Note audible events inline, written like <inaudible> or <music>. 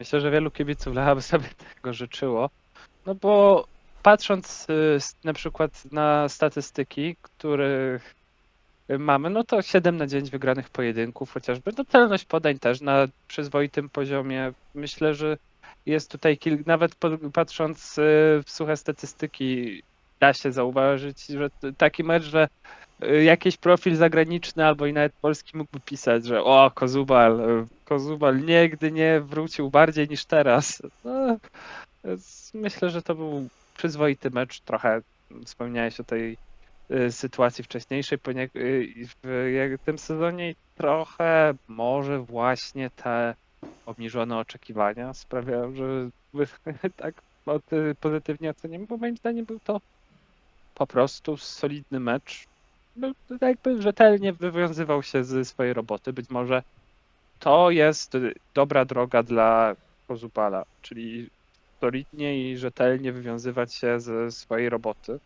Myślę, że wielu kibiców Lecha by sobie tego życzyło. No bo patrząc y, na przykład na statystyki, których mamy, no to 7 na 9 wygranych pojedynków chociażby. No celność podań też na przyzwoitym poziomie. Myślę, że jest tutaj kil... nawet patrząc y, w suche statystyki da się zauważyć, że taki mecz, że y, jakiś profil zagraniczny albo i nawet polski mógłby pisać, że o, Kozubal, y, Kozubal nigdy nie wrócił bardziej niż teraz. No, myślę, że to był przyzwoity mecz. Trochę wspomniałeś o tej y, sytuacji wcześniejszej w tym sezonie i trochę może właśnie te obniżone oczekiwania sprawiają, że <laughs> tak pozytywnie oceniamy, bo moim zdaniem był to po prostu solidny mecz. Był jakby rzetelnie wywiązywał się ze swojej roboty. Być może to jest dobra droga dla Kozupala, czyli solidnie i rzetelnie wywiązywać się ze swojej roboty.